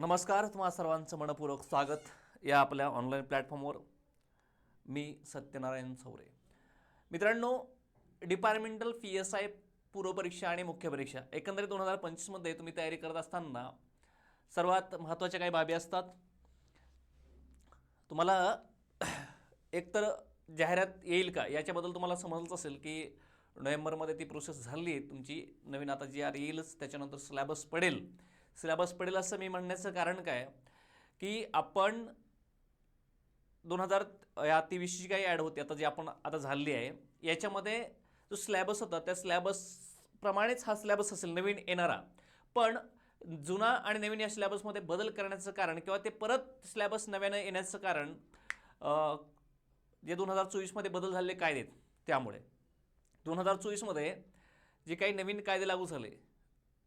नमस्कार तुम्हा सर्वांचं मनपूर्वक स्वागत या आपल्या ऑनलाईन प्लॅटफॉर्मवर मी सत्यनारायण सौरे. मित्रांनो डिपार्टमेंटल पी एस आय पूर्वपरीक्षा आणि मुख्य परीक्षा. एकंदरीत दोन हजार पंचवीसमध्ये तुम्ही तयारी करत असताना सर्वात महत्त्वाच्या काही बाबी असतात. तुम्हाला एकतर जाहिरात येईल का याच्याबद्दल तुम्हाला समजलंच असेल की नोव्हेंबरमध्ये ती प्रोसेस झाली आहे तुमची नवीन आता जी आर येईलच त्याच्यानंतर सिलॅबस पडेल. सिलेबस पडेल असं मी म्हणण्याचं कारण काय? की आपण दोन हजार या तेवीसची काही ॲड होती आता जी आपण आता झाली आहे याच्यामध्ये जो स्लॅबस होता त्या स्लॅबसप्रमाणेच हा स्लॅबस असेल नवीन येणारा. पण जुना आणि नवीन या सिलॅबसमध्ये बदल करण्याचं कारण किंवा ते परत स्लॅबस नव्यानं येण्याचं कारण जे दोन हजार चोवीसमध्ये बदल झालेले कायदे त्यामुळे. दोन हजार चोवीसमध्ये जे काही नवीन कायदे लागू झाले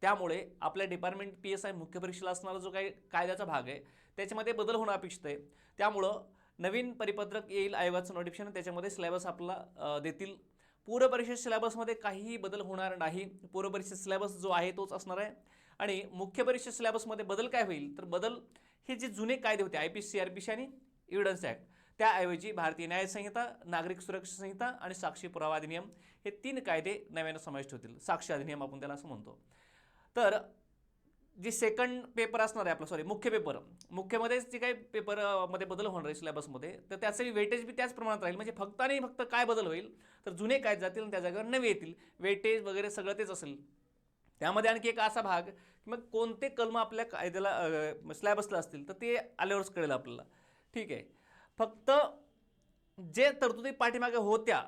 त्यामुळे आपल्या डिपार्टमेंट पी एस आय मुख्य परीक्षेला असणारा जो काही कायद्याचा भाग आहे त्याच्यामध्ये बदल होणं अपेक्षित आहे. त्यामुळं नवीन परिपत्रक येईल आयोगाचं नोटिफिकेशन त्याच्यामध्ये सिलेबस आपला देतील. पूर्वपरीक्षेत सिलेबसमध्ये काहीही बदल होणार नाही. पूर्वपरीक्षेत सिलेबस जो आहे तोच असणार आहे. आणि मुख्य परीक्षेत सिलेबसमध्ये बदल काय होईल? तर बदल हे जे जुने कायदे होते I P C C R P C evidence act त्याऐवजी भारतीय न्याय संहिता नागरिक सुरक्षा संहिता आणि साक्षी पुरावा अधिनियम हे तीन कायदे नव्यानं समाविष्ट होतील. साक्षी अधिनियम आपण त्याला असं म्हणतो. तर जे सेकंड पेपर असणार आहे आपलं सॉरी मुख्य पेपर मुख्यमध्येच जे काही पेपरमध्ये बदल होणार आहे सिलेबसमध्ये तर त्याचे वेटेज बी त्याच प्रमाणात राहील. म्हणजे फक्त आणि फक्त काय बदल होईल तर जुने काय जातील आणि त्या जागेवर नवे येतील. वेटेज वगैरे सगळं तेच असेल. त्यामध्ये आणखी एक असा भाग की मग कोणते कलम आपल्या कायद्याला स्लॅबसला असतील तर ते आल्यावरच कळेल आपल्याला. ठीक आहे. फक्त जे तरतुदी पाठीमागे होत्या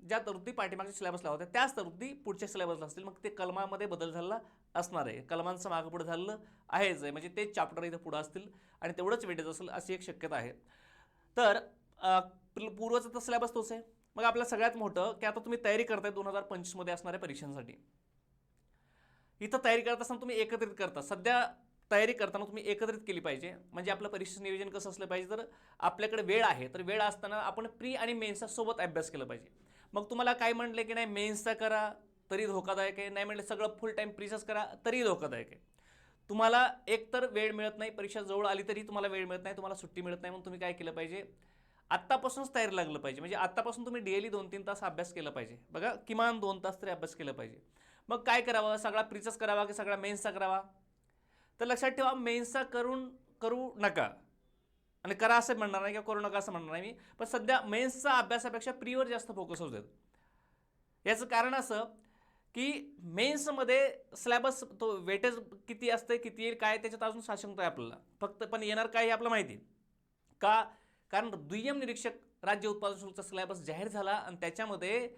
ज्या तरतुदी पाठीमागच्या सिलेबसला होत्या त्याच तरतुदी पुढच्या सिलेबसला असतील. मग ते कलमामध्ये बदल झालेला असणार आहे. कलमांचं मागं पुढे झालेलं आहेच आहे. म्हणजे तेच चॅप्टर इथं पुढं असतील आणि तेवढंच वेटेज असेल अशी एक शक्यता आहे. तर पूर्वचा तर सिलेबस तोच आहे. मग आपलं सगळ्यात मोठं की आता तुम्ही तयारी करताय दोन हजार पंचवीसमध्ये असणाऱ्या परीक्षांसाठी. इथं तयारी करत असताना तुम्ही एकत्रित करता. सध्या तयारी करताना तुम्ही एकत्रित केली पाहिजे. म्हणजे आपलं परीक्षेचं नियोजन कसं असलं पाहिजे. तर आपल्याकडे वेळ आहे तर वेळ असताना आपण प्री आणि मेन्सचा सोबत अभ्यास केला पाहिजे. मग तुम्हाला काय म्हटलं की नाही मेन्सचा करा तरी धोकादायक आहे. नाही म्हटलं सगळं फुल टाईम प्रीचाच करा तरी धोकादायक आहे. तुम्हाला एकतर वेळ मिळत नाही परीक्षा जवळ आली तरी तुम्हाला वेळ मिळत नाही तुम्हाला सुट्टी मिळत नाही म्हणून तुम्ही काय केलं पाहिजे? आत्तापासूनच तयारी लागलं पाहिजे. म्हणजे आत्तापासून तुम्ही डेली दोन तीन तास अभ्यास केला पाहिजे. बघा किमान दोन तास तरी अभ्यास केला पाहिजे. मग काय करावं? सगळा प्रीचाच करावा की सगळा मेन्सचा करावा? तर लक्षात ठेवा मेन्सचा करून करू नका. आणि करा असं म्हणणार नाही किंवा करू नका असं म्हणणार नाही मी पण सध्या मेन्सचा अभ्यासापेक्षा प्रीवर जास्त फोकस होत याचं कारण असं की मेन्समध्ये सिलॅबस तो वेटेज किती असतं किती येईल काय त्याच्यात अजून साशंकता आहे आपल्याला. फक्त पण येणार काय हे आपलं माहिती का? कारण दुय्यम निरीक्षक राज्य उत्पादन शुल्कचा सिलॅबस जाहीर झाला आणि त्याच्यामध्ये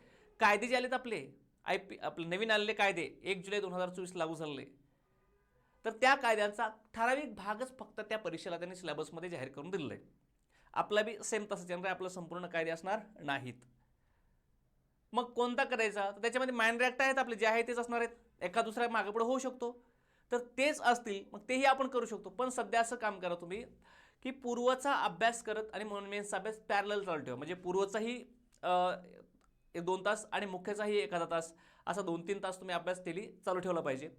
कायदे जे आलेत आपले आय पी आपले नवीन आलेले कायदे एक जुलै दोन हजार चोवीस लागू झालेले. तर त्या कायद्यांचा ठराविक भागच फक्त त्या परीक्षेला त्यांनी सिलेबसमध्ये जाहीर करून दिलेला आहे. आपला बी सेम तसंच येणार आपला आपलं संपूर्ण कायदे असणार नाहीत. मग कोणता करायचा? तर त्याच्यामध्ये माइंड आहेत आपले जे आहे तेच असणार आहेत. एका दुसऱ्या मागेपुढे होऊ शकतो. तर तेच असतील मग तेही आपण करू शकतो. पण सध्या असं काम करा तुम्ही की पूर्वचा अभ्यास करत आणि म्हणून मेन्सचा अभ्यास पॅरल चालू ठेवा. म्हणजे पूर्वचाही दोन तास आणि मुख्याचाही एखादा तास असा दोन तीन तास तुम्ही अभ्यास केली चालू ठेवला पाहिजे.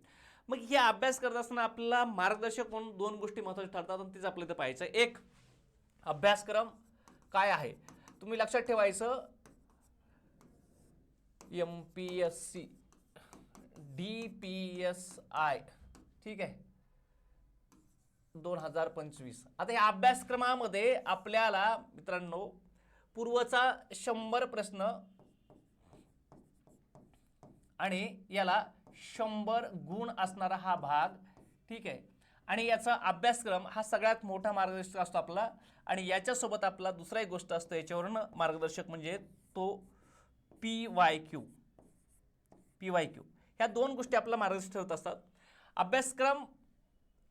मग हे अभ्यास करत असताना आपला मार्गदर्शक म्हणून दोन गोष्टी महत्त्वाच्या ठरतात आणि तीच आपल्याला इथं पाहायचं. एक अभ्यासक्रम काय आहे? तुम्ही लक्षात ठेवायचं M P S C D P S I ठीक आहे? दोन हजार पंचवीस. आता या अभ्यासक्रमामध्ये आपल्याला मित्रांनो पूर्वचा शंभर प्रश्न आणि याला शंभर गुण असणारा हा भाग ठीक आहे? आणि याचा अभ्यासक्रम हा सगळ्यात मोठा मार्गदर्शक असतो आपला. आणि याच्यासोबत आपला दुसरा एक गोष्ट असतो याच्यावरून मार्गदर्शक म्हणजे तो P Y Q. P Y Q. ह्या दोन गोष्टी आपला मार्गदर्शक ठरत असतात. अभ्यासक्रम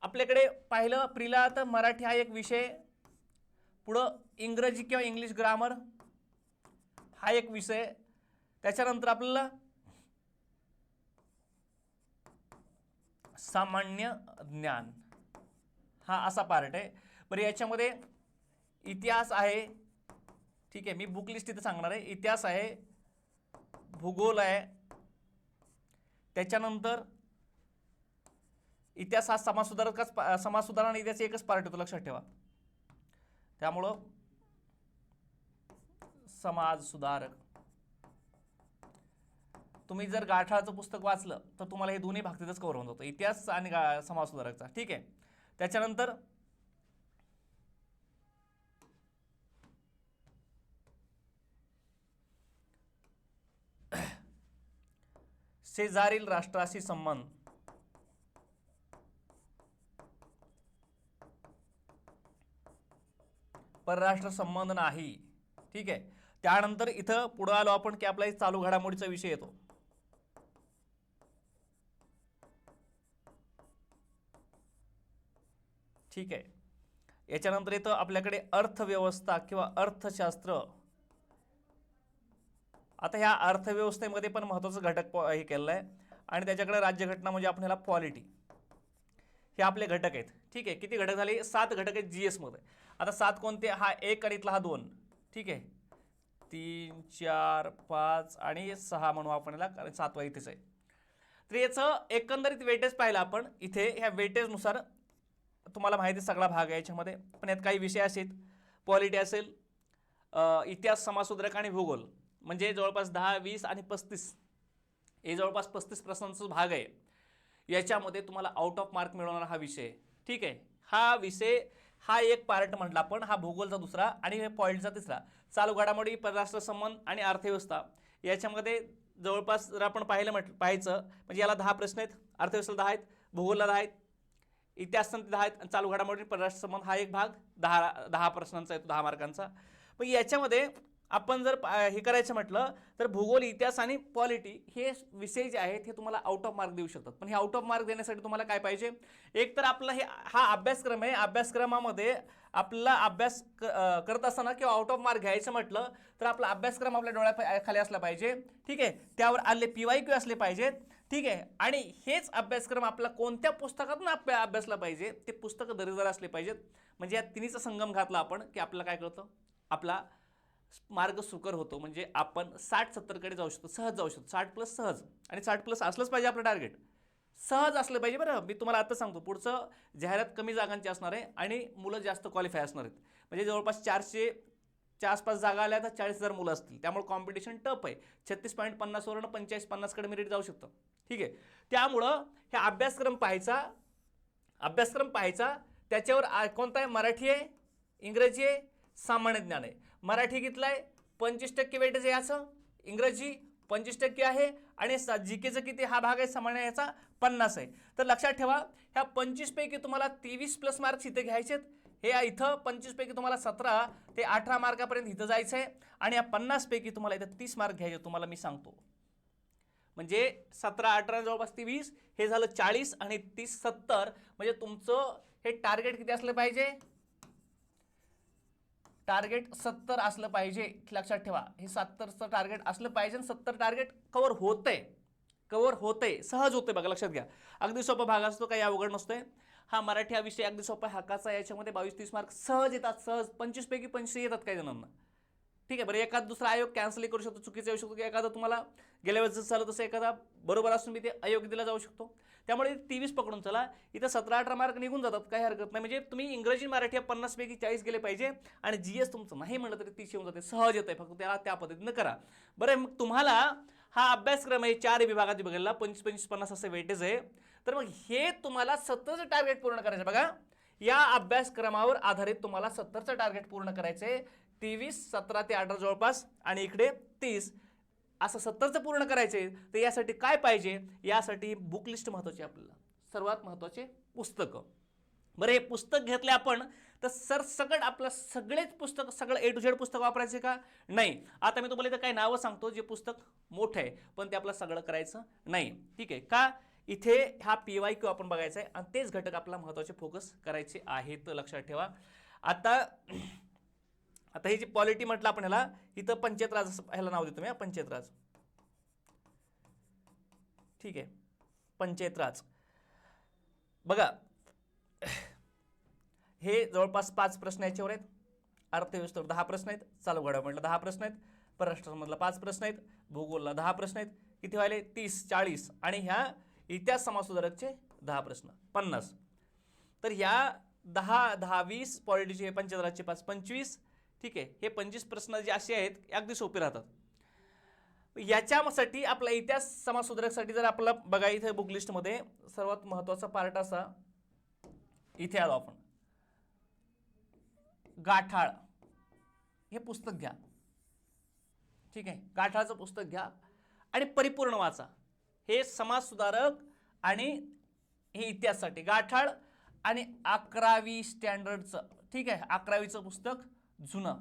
आपल्याकडे पाहिलं प्रिला तर मराठी हा एक विषय. पुढं इंग्रजी किंवा इंग्लिश ग्रामर हा एक विषय. त्याच्यानंतर आपल्याला सामान्य ज्ञान. हा असा पार्ट आहे. बरं याच्यामध्ये इतिहास आहे. ठीक आहे मी बुक लिस्ट इथं सांगणार आहे. इतिहास आहे भूगोल आहे. त्याच्यानंतर इतिहास हा समाज सुधारकच पा- समाजसुधारणा आणि इतिहास एकच पार्ट होतो लक्षात ठेवा. त्यामुळं समाज सुधारक तुम्ही जर गाठाचं पुस्तक वाचलं तर तुम्हाला हे दोन्ही भाग तिथंच कव्हर होऊन जातं. इतिहास आणि गा- समाजसुधारकचा ठीक आहे? त्याच्यानंतर शेजारील राष्ट्राशी संबंध. परराष्ट्र संबंध नाही. ठीक आहे? त्यानंतर इथं पुढं आलो आपण की आपला चालू घडामोडीचा विषय येतो. ठीक आहे. याच्यानंतर येतं आपल्याकडे अर्थव्यवस्था किंवा अर्थशास्त्र. आता ह्या अर्थव्यवस्थेमध्ये पण महत्त्वाचं घटक हे केलेलं आहे. आणि त्याच्याकडे राज्यघटना म्हणजे आपण ह्याला पॉलिटी हे आपले घटक आहेत. ठीक आहे. किती घटक झाले? सात घटक आहेत जी एसमध्ये आता सात कोणते? हा एक आणि इथला हा दोन. ठीक आहे. तीन चार पाच आणि सहा म्हणू आपण याला. कारण सातवा इथेच आहे. तर याचं एकंदरीत वेटेज पाहिलं आपण. इथे ह्या वेटेजनुसार तुम्हाला माहिती सगळा भाग आहे याच्यामध्ये. पण यात काही विषय असेल पॉलिटी असेल इतिहास समाजसुधारक आणि भूगोल. म्हणजे जवळपास दहा वीस आणि पस्तीस. हे जवळपास पस्तीस प्रश्नांचा भाग आहे. याच्यामध्ये तुम्हाला आउट ऑफ मार्क मिळवणारा हा विषय ठीक आहे? हा विषय हा एक पार्ट म्हटला आपण. हा भूगोलचा दुसरा आणि हे पॉईंटचा तिसरा. चालू घडामोडी परराष्ट्र संबंध आणि अर्थव्यवस्था. याच्यामध्ये जवळपास जर आपण पाहिलं म्हट पाहायचं म्हणजे याला दहा प्रश्न आहेत. अर्थव्यवस्थेला दहा आहेत भूगोलला दहा आहेत इतिहासतंत्र दहा आहेत चालू घडामोडी परराष्ट्र संबंध हा एक भाग दहा दहा प्रश्नांचा येतो दहा मार्कांचा मग याच्यामध्ये आपण जर हे करायचं म्हटलं तर भूगोल इतिहास आणि पॉलिटी हे विषय जे आहेत हे तुम्हाला आउट ऑफ मार्क देऊ शकतात. पण हे आउट ऑफ मार्क देण्यासाठी तुम्हाला काय पाहिजे? एक तर आपला हे हा अभ्यासक्रम आहे. अभ्यासक्रमामध्ये आपला अभ्यास क- करत असताना किंवा आउट ऑफ मार्क घ्यायचं म्हटलं तर आपला अभ्यासक्रम आपल्या डोळ्या खाली असला पाहिजे. ठीक आहे? त्यावर आले पी वाय क्यू असले पाहिजेत. ठीक आहे? आणि हेच अभ्यासक्रम आपला कोणत्या पुस्तकातून आपल्या अभ्यासला पाहिजे? ते पुस्तकं दर्जेदार असले पाहिजेत. म्हणजे या तिन्हीचा संगम घातला आपण की आपल्याला काय कळतं? आपला मार्ग सुकर होतो. म्हणजे आपण साठ सत्तरकडे जाऊ शकतो. सहज जाऊ शकतो. साठ प्लस सहज. आणि साठ प्लस असलंच पाहिजे आपलं टार्गेट सहज असलं पाहिजे बरं. मी तुम्हाला आता सांगतो. पुढचं जाहिरात कमी जागांची असणार आहे आणि मुलं जास्त क्वालिफाय असणार आहेत. म्हणजे जवळपास चारशे च्या आसपास जागा आल्या तर चाळीस हजार मुलं असतील. त्यामुळे कॉम्पिटिशन टफ आहे. छत्तीस पॉईंट पन्नासवरून पंचेचाळीस पन्नासकडे मेरिट जाऊ शकतं. ठीक आहे. त्यामुळं हे अभ्यासक्रम पाहायचा अभ्यासक्रम पाहायचा. त्याच्यावर कोणता आहे? मराठी आहे इंग्रजी आहे सामान्य ज्ञान आहे. मराठी घेतलं आहे पंचवीस टक्के वेटेज आहे याचं. इंग्रजी पंचवीस टक्के आहे आणि जी केचं किती? हा भाग आहे सामान्य याचा पन्नास आहे. तर लक्षात ठेवा ह्या पंचवीसपैकी तुम्हाला तेवीस प्लस मार्क्स इथे घ्यायचे आहेत हे या इथं पंचवीसपैकी तुम्हाला सतरा ते अठरा मार्कापर्यंत इथं जायचं आहे आणि या पन्नासपैकी तुम्हाला इथं तीस मार्क घ्यायचे तुम्हाला मी सांगतो. म्हणजे सतरा अठरा जवळपास ती वीस हे झालं चाळीस आणि तीस सत्तर. म्हणजे तुमचं हे टार्गेट किती असलं पाहिजे? टार्गेट सत्तर असलं पाहिजे लक्षात ठेवा. हे सत्तरचं टार्गेट असलं पाहिजे आणि सत्तर टार्गेट कवर होतंय. कवर होतंय. सहज होतंय बघा लक्षात घ्या. अगदी सोपा भाग असतो काही अवघड नसतोय. हा मराठी हा विषय अगदी सोपा आहे, हक्काचा याच्यामध्ये बावीस तीस मार्क सहज येतात. सहज. पंचवीसपैकी पंचवीस येतात काही जणांना. ठीक आहे बरं. एखादा दुसरा आयोग कॅन्सलही करू शकतो. चुकीचं येऊ शकतो. की एखादा तुम्हाला गेल्या वेळेस जसं झालं तसं एखादा बरोबर असून मी ते अयोग्य दिला जाऊ शकतो. त्यामुळे तेवीस पकडून चला. इथं सतरा अठरा मार्क निघून जातात. काही हरकत नाही. म्हणजे तुम्ही इंग्रजी मराठी या पन्नासपैकी चाळीस गेले पाहिजे आणि जी एस तुमचं नाही म्हणलं तरी तीस येऊन जाते. सहज येत आहे फक्त त्याला त्या पद्धतीनं करा. बरं मग तुम्हाला हा अभ्यासक्रम आहे. चार विभागात बघायला. पंचवीस पंचवीस पन्नास असं वेटेज आहे. तर मग हे तुम्हाला सत्तरचं टार्गेट पूर्ण करायचं. बघा या अभ्यासक्रमावर आधारित तुम्हाला सत्तरचं टार्गेट पूर्ण करायचं आहे तेवीस सतरा ते अठरा जवळपास आणि इकडे तीस. असं सत्तरचं पूर्ण करायचं आहे तर यासाठी काय पाहिजे? यासाठी बुक लिस्ट महत्त्वाची आहे आपल्याला. सर्वात महत्त्वाचे पुस्तकं. बरं हे पुस्तक घेतले आपण तर सर सकट आपलं सगळेच पुस्तक सगळं ए टू झेड पुस्तक वापरायचे का? नाही. आता मी तुम्हाला इथं काही नावं सांगतो जे पुस्तक मोठं आहे पण ते आपलं सगळं करायचं नाही. ठीक आहे. का? इथे हा पी वाय क्यू आपण बघायचा आहे. आणि तेच घटक आपला महत्त्वाचे फोकस करायचे आहेत. लक्षात ठेवा. आता आता ही जी पॉलिटी म्हटलं आपण ह्याला इथं पंचायतराज असं ह्याला नाव देतो मी पंचायतराज ठीक आहे. पंचायतराज बघा. हे जवळपास पाच प्रश्न याच्यावर आहेत. अर्थव्यवस्थेवर दहा प्रश्न आहेत. चालू घडामोडीला दहा प्रश्न आहेत. परराष्ट्रामधला पाच प्रश्न आहेत. भूगोलला दहा प्रश्न आहेत. किती व्हायले? तीस चाळीस. आणि ह्या इतिहास समाजसुधारकचे दहा प्रश्न. पन्नास. तर ह्या दहा दहा वीस पॉलिटीचे हे पंचेचाळीसचे पाच पंचवीस ठीक आहे हे पंचवीस प्रश्न जे असे आहेत अगदी सोपे राहतात. याच्यासाठी आपला इतिहास समाजसुधारकसाठी जर आपला बघा इथे बुक लिस्टमध्ये सर्वात महत्त्वाचा पार्ट असा इथे आलो आपण. गाठाळ. हे पुस्तक घ्या. ठीक आहे गाठाळचं पुस्तक घ्या आणि परिपूर्ण वाचा. हे समाजसुधारक आणि हे इतिहासासाठी गाठाळ आणि अकरावी स्टँडर्डचं ठीक आहे अकरावीचं पुस्तक जुनं.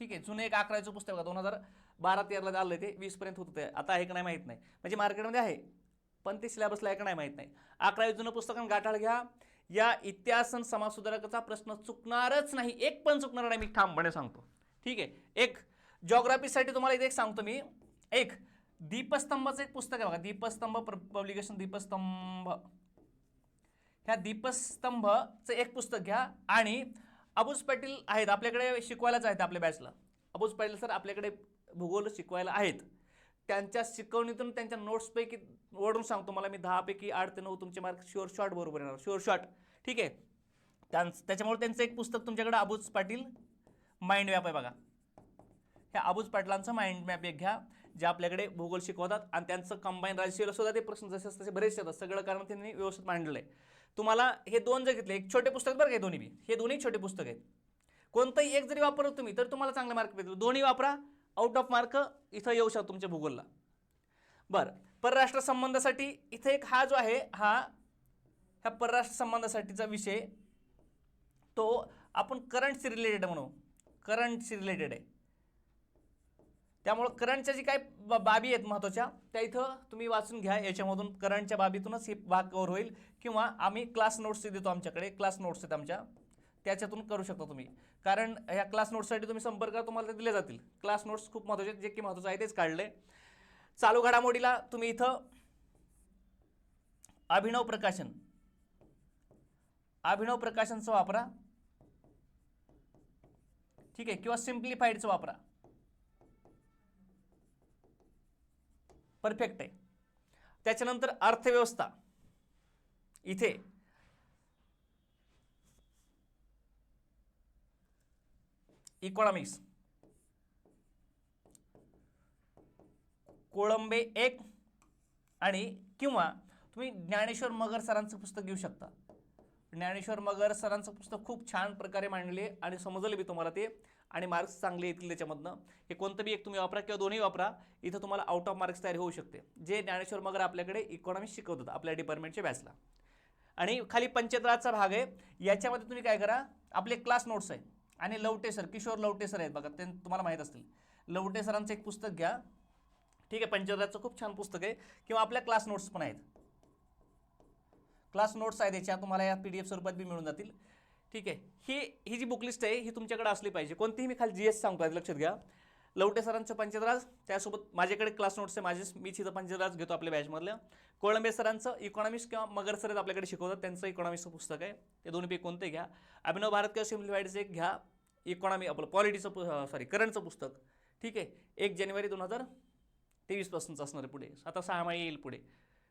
ठीक आहे जुनं एक अकरावीचं पुस्तक बघा दोन हजार बारा तेराला आलं ते वीसपर्यंत होतं ते. आता आहे का नाही माहीत नाही. म्हणजे मार्केटमध्ये आहे पण ते सिलेबसला आहे का नाही माहीत नाही. अकरावी जुनं पुस्तक आणि गाठाळ घ्या. या इतिहास आणि प्रश्न चुकणारच नाही एक पण चुकणार नाही मी ठामपणे सांगतो. ठीक आहे एक जॉग्राफीसाठी तुम्हाला इथे एक सांगतो मी. एक दीपस्तंभाचं एक पुस्तक आहे बघा. दीपस्तंभ पब्लिकेशन दीपस्तंभ. ह्या दीपस्तंभचं एक पुस्तक घ्या. आणि अबूज पाटील आहेत. आपल्याकडे शिकवायलाच आहेत आपल्या बॅचला अबूज पाटील सर आपल्याकडे भूगोल शिकवायला आहेत. त्यांच्या शिकवणीतून त्यांच्या नोट्सपैकी ओढून सांगतो. मला मी दहापैकी आठ ते नऊ तुमचे मार्क शुअर शॉट बरोबर येणार. शुअर शॉट ठीक आहे? त्यां त्याच्यामुळे त्यांचं एक पुस्तक तुमच्याकडे अबूज पाटील माइंड मॅप आहे बघा. ह्या अबूज पाटलांचं माइंड मॅप एक घ्या. जे आपल्याकडे भूगोल शिकवतात आणि त्यांचं कंबाईन राजशील सुद्धा ते प्रश्न जसे तसे बरेचसे येतात सगळं कारण त्यांनी व्यवस्थित मांडलेलं आहे तुम्हाला हे दोन जर घेतले एक छोटे पुस्तक बरं का दोन्ही बी. हे दोन्ही छोटे पुस्तक आहेत. कोणतंही एक जरी वापरलं तुम्ही तर तुम्हाला चांगले मार्क भेटतील दोन्ही वापरा. आउट ऑफ मार्क इथं येऊ शकतो तुमच्या भूगोलला. बरं. परराष्ट्र संबंधासाठी इथे एक हा जो आहे हा ह्या परराष्ट्र संबंधासाठीचा विषय तो आपण करंटशी रिलेटेड म्हणू. करंटशी रिलेटेड आहे. त्यामुळं करंटच्या जी काही बाबी आहेत महत्त्वाच्या त्या इथं तुम्ही वाचून घ्या. याच्यामधून करंटच्या बाबीतूनच हे भाग कव्हर होईल. किंवा आम्ही क्लास नोट्स देतो आमच्याकडे. क्लास नोट्स आहेत आमच्या. त्याच्यातून करू शकता तुम्ही. कारण ह्या क्लास नोट्ससाठी तुम्ही संपर्क तुम्हाला ते दिले जातील. क्लास नोट्स खूप महत्त्वाचे आहेत. जे की महत्त्वाचं आहे तेच काढले. चालू घडामोडीला तुम्ही इथं अभिनव प्रकाशन. अभिनव प्रकाशनचं वापरा. ठीक आहे. किंवा सिम्प्लिफाईडचं वापरा. परफेक्ट आहे. त्याच्यानंतर अर्थव्यवस्था. इथे. इकॉनॉमिक्स कोळंबे एक आणि किंवा तुम्ही ज्ञानेश्वर मगर सरांचं पुस्तक घेऊ शकता. ज्ञानेश्वर मगर सरांचं पुस्तक खूप छान प्रकारे मांडले आणि समजले बी तुम्हाला ते. आणि मार्क्स चांगले येतील त्याच्यामधनं. हे कोणतं बी एक तुम्ही वापरा किंवा दोन्ही वापरा इथं तुम्हाला आउट ऑफ मार्क्स तयारी होऊ शकते. जे ज्ञानेश्वर मगर आपल्याकडे इकॉनॉमिक्स शिकवतात आपल्या डिपार्टमेंटच्या बॅचला आणि खाली पंचत्राचा भाग आहे. याच्यामध्ये तुम्ही काय करा आपले क्लास नोट्स आहे. आणि लवटे सर किशोर लवटे सर आहेत बघा ते तुम्हाला माहीत असतील. लवटे सरांचं एक पुस्तक घ्या. ठीक आहे पंचत्राचं खूप छान पुस्तक आहे. किंवा आपल्या क्लास नोट्स पण आहेत. क्लास नोट्स आहेत याच्या तुम्हाला या पी डी एफ स्वरूपात बी मिळून जातील. ठीक आहे. ही ही जी बुक लिस्ट आहे ही तुमच्याकडे असली पाहिजे. कोणतीही मी खाली जी एस सांगतो आहे लक्षात घ्या. लवटे सरांचं पंचद्राज त्यासोबत माझ्याकडे क्लास नोट्स आहे माझे मी तिथं पंचद्राज घेतो आपल्या बॅचमधल्या कोळंबे सरांचं इकॉनॉमिक्स किंवा मगर सर आपल्याकडे शिकवतात त्यांचं इकॉनॉमिक्सचं पुस्तक आहे. ते दोन्हीपैकी कोणते घ्या. अभिनव भारत किंवा सिम्प्लिफाईडचं एक घ्या. इकॉनॉमी आपलं पॉलिटीचं सॉरी करंटचं पुस्तक. ठीक आहे. एक जानेवारी दोन हजार तेवीसपासूनचं असणार आहे पुढे. आता सहा माही येईल पुढे.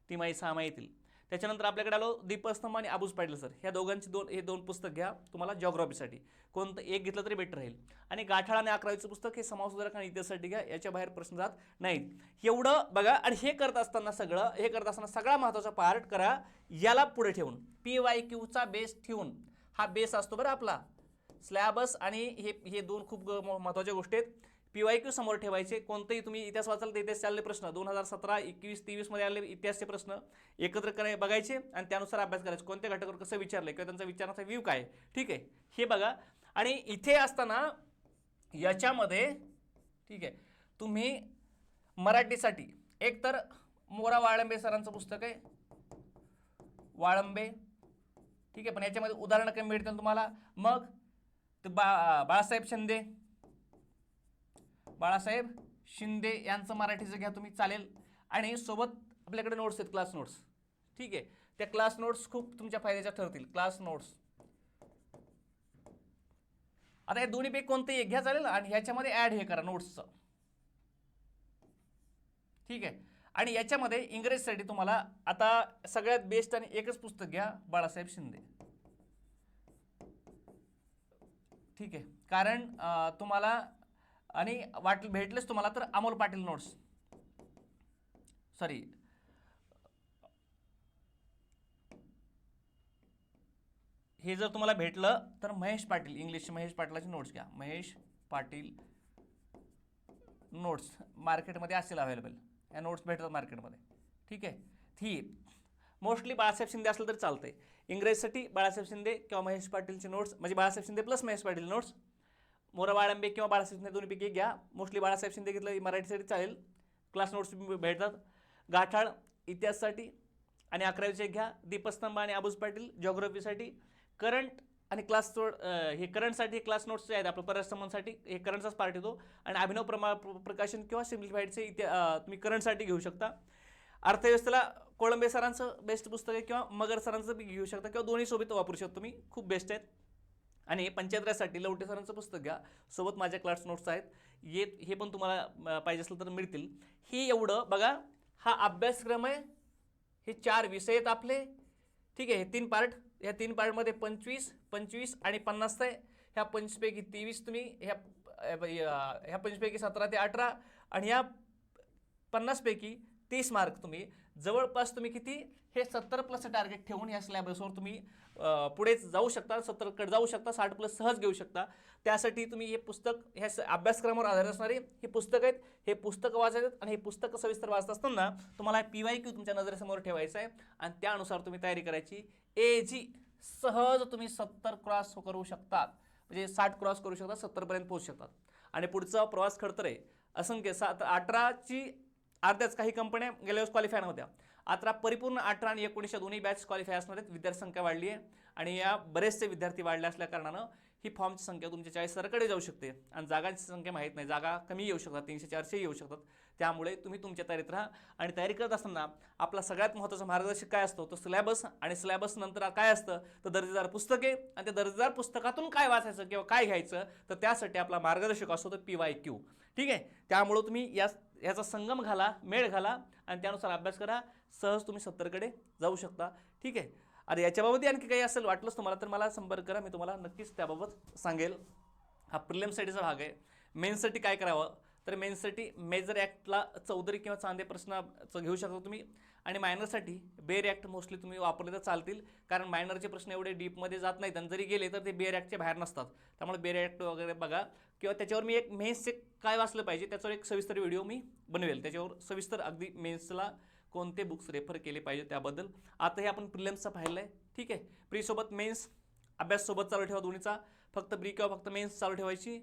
ती माही सहा माही येतील. त्याच्यानंतर आपल्याकडे आलो दीपस्तंभ आणि आबूज पाटील सर. ह्या दोघांची दोन हे दोन पुस्तक घ्या तुम्हाला जॉग्रॉफीसाठी कोणतं एक घेतलं तरी बेटर राहील. आणि गाठाळ आणि अकरावीचं पुस्तक हे समाजसुधारक आणि इतिहासासाठी घ्या याच्या बाहेर प्रश्न जात नाहीत. एवढं बघा आणि हे करत असताना सगळं हे करत असताना सगळा महत्त्वाचा पार्ट करा याला पुढे ठेवून. पी वाय क्यूचा बेस ठेवून. हा बेस असतो बरं आपला. स्लॅबस आणि हे हे दोन खूप म- महत्त्वाच्या गोष्टी आहेत. पी वाय क्यू समोर ठेवायचे. कोणतेही तुम्ही इतिहास वाचाल तर इतिहास चालले प्रश्न. दोन हजार सतरा एकवीस तेवीसमध्ये आलेले इतिहासचे प्रश्न एकत्र कराय बघायचे आणि त्यानुसार अभ्यास करायचे. कोणत्या घटकावर कसं विचारलं किंवा त्यांचा विचारण्याचा व्ह्यू काय आहे. ठीक आहे? हे बघा. आणि इथे असताना याच्यामध्ये ठीक आहे तुम्ही मराठीसाठी एकतर मोरा वाळंबे सरांचं पुस्तक आहे. वाळंबे. ठीक आहे पण याच्यामध्ये उदाहरणं कमी मिळतील तुम्हाला. मग ते बा बाळासाहेब शिंदे. बाळासाहेब शिंदे यांचं मराठीचं घ्या तुम्ही चालेल. आणि सोबत आपल्याकडे नोट्स आहेत क्लास नोट्स ठीक आहे. त्या क्लास नोट्स खूप तुमच्या फायद्याच्या ठरतील. क्लास नोट्स आता या दोन्ही पैकी कोणतंही एक घ्या चालेल आणि ह्याच्यामध्ये ॲड हे करा नोट्सचं ठीक आहे. आणि याच्यामध्ये इंग्रजीसाठी तुम्हाला आता सगळ्यात बेस्ट आणि एकच पुस्तक घ्या बाळासाहेब शिंदे. ठीक आहे. कारण तुम्हाला आणि वाट भेटलेच तुम्हाला तर अमोल पाटील नोट्स सॉरी हे जर तुम्हाला भेटलं तर महेश पाटील इंग्लिशचे महेश पाटलाचे नोट्स घ्या. महेश पाटील नोट्स मार्केटमध्ये असेल अवेलेबल या नोट्स भेटतात मार्केटमध्ये ठीक आहे? ही मोस्टली बाळासाहेब शिंदे असलं तर चालतंय. इंग्रजीसाठी बाळासाहेब शिंदे किंवा महेश पाटीलचे नोट्स म्हणजे बाळासाहेब शिंदे प्लस महेश पाटील नोट्स मोरा बाळंबे किंवा बाळासाहेब शिंदे दोन्हीपैकी एक घ्या. मोस्टली बाळासाहेब शिंदे घेतलं मराठीसाठी चालेल. क्लास नोट्स भेटतात. गाठाळ इतिहाससाठी आणि अकरावीचे घ्या. दीपस्तंभ आणि आबूज पाटील जॉग्रफीसाठी करंट आणि क्लास हे करंटसाठी क्लास नोट्स जे आहेत आपलं परसंबंधसाठी हे करंटचाच पार्ट येतो. आणि अभिनव प्रमा प्र- प्रकाशन किंवा सिम्प्लिफाईडचे इतिहा तुम्ही करंटसाठी घेऊ शकता. अर्थव्यवस्थेला कोळंबे सरांचं बेस्ट पुस्तक आहे किंवा मगर सरांचं बी घेऊ शकता किंवा दोन्ही सोबत वापरू शकतो तुम्ही. खूप बेस्ट आहेत. आणि पंचायतराजसाठी लवटे सरांचं पुस्तक घ्या. सोबत माझ्या क्लास नोट्स आहेत. ये हे पण तुम्हाला पाहिजे असलं तर मिळतील. हे एवढं बघा हा अभ्यासक्रम आहे. हे चार विषय आहेत आपले. ठीक आहे हे तीन पार्ट ह्या तीन पार्टमध्ये पंचवीस पंचवीस आणि पन्नास आहे. ह्या पंचवीसपैकी तेवीस तुम्ही ह्या ह्या पंचवीसपैकी सतरा ते अठरा आणि ह्या पन्नासपैकी तीस मार्क तुम्ही. जवळपास तुम्ही किती? हे सत्तर प्लस टार्गेट ठेवून ह्या सिलेबसवर तुम्ही पुढे जाऊ शकता सत्तरकडे जाऊ शकता साठ प्लस सहज घेऊ शकता. त्यासाठी तुम्ही हे पुस्तक ह्या स- अभ्यासक्रमावर आधारित असणारे हे पुस्तक आहेत. हे पुस्तकं वाचायचं आणि हे पुस्तकं सविस्तर वाचत असताना तुम्हाला पी वाय क्यू तुमच्या नजरेसमोर ठेवायचं आहे. आणि त्यानुसार तुम्ही तयारी करायची. ए जी सहज तुम्ही सत्तर क्रॉस करू शकतात. म्हणजे साठ क्रॉस करू शकता सत्तरपर्यंत पोहोचू शकतात. आणि पुढचा प्रवास खडतर आहे. असंख्य सात अठराची अर्ध्याच काही कंपन्या गेल्या वेळेस क्वालिफाय नव्हत्या. आता परिपूर्ण अठरा आणि एकोणीसच्या दोन्ही बॅच क्वालिफाय असणार आहेत. विद्यार्थी संख्या वाढली आहे. आणि या बरेचसे विद्यार्थी वाढले असल्या कारणानं ही फॉर्मची संख्या तुमच्या चाळीस जाऊ शकते. आणि जागांची संख्या माहीत नाही. जागा कमी येऊ शकतात. तीनशे चारशे येऊ शकतात. त्यामुळे तुम्ही तुमच्या तयारीत राहा. आणि तयारी करत असताना आपला सगळ्यात महत्त्वाचा मार्गदर्शक काय असतो? तो सिलॅबस आणि सिलॅबस नंतर काय असतं? तर दर्जेदार पुस्तके. आणि त्या दर्जेदार पुस्तकातून काय वाचायचं किंवा काय घ्यायचं? तर त्यासाठी आपला मार्गदर्शक असतो तो पी वाय क्यू. ठीक आहे? त्यामुळं तुम्ही या याचा संगम घाला मेळ घाला आणि त्यानुसार अभ्यास करा. सहज तुम्ही सत्तरकडे जाऊ शकता. ठीक आहे? अरे याच्याबाबत आणखी काही असेल वाटलंच तुम्हाला तर मला संपर्क करा. मी तुम्हाला नक्कीच त्याबाबत सांगेल. हा प्रिलेमसाठीचा भाग आहे. मेन्ससाठी काय करावं? तर मेन्ससाठी मेजर ॲक्टला चौधरी किंवा चांदे प्रश्नाचं घेऊ शकता तुम्ही. आणि मायनरसाठी बेअर ॲक्ट मोस्टली तुम्ही वापरले तर चालतील. कारण मायनरचे प्रश्न एवढे डीपमध्ये जात नाहीत. आणि जरी गेले तर ते बेअर ॲक्टच्या बाहेर नसतात. त्यामुळे बेअर ॲक्ट वगैरे बघा. किंवा त्याच्यावर मी एक मेन्सचे काय वाचलं पाहिजे त्याच्यावर एक सविस्तर व्हिडिओ मी बनवेल. त्याच्यावर सविस्तर अगदी मेन्सला कोणते बुक्स रेफर केले पाहिजे त्याबद्दल. आता हे आपण प्रिलियम्सचा पाहिलं आहे ठीक आहे? प्रीसोबत मेन्स अभ्यास सोबत चालू ठेवा दोन्हीचा. फक्त ब्री किंवा फक्त मेन्स चालू ठेवायची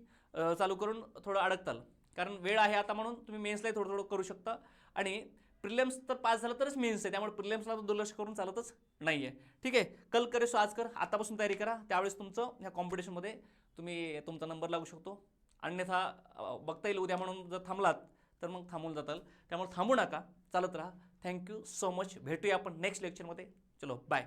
चालू करून थोडं अडकताल. कारण वेळ आहे आता म्हणून तुम्ही मेन्सलाही थोडं थोडं करू शकता. आणि प्रिलियम्स तर पास झालं तरच मेन्स आहे त्यामुळे प्रिलियम्सला तर दुर्लक्ष करून चालतच नाही आहे ठीक आहे कल करे सो आज कर आतापासून तयारी करा. त्यावेळेस तुमचं ह्या कॉम्पिटिशनमध्ये तुम्ही तुमचा नंबर लागू शकतो. अन्यथा बघता येईल उद्या म्हणून जर थांबलात तर मग थांबून जाताल. त्यामुळे थांबू नका चालत राहा. थँक्यू सो मच भेटूया आपण नेक्स्ट लेक्चरमध्ये चलो बाय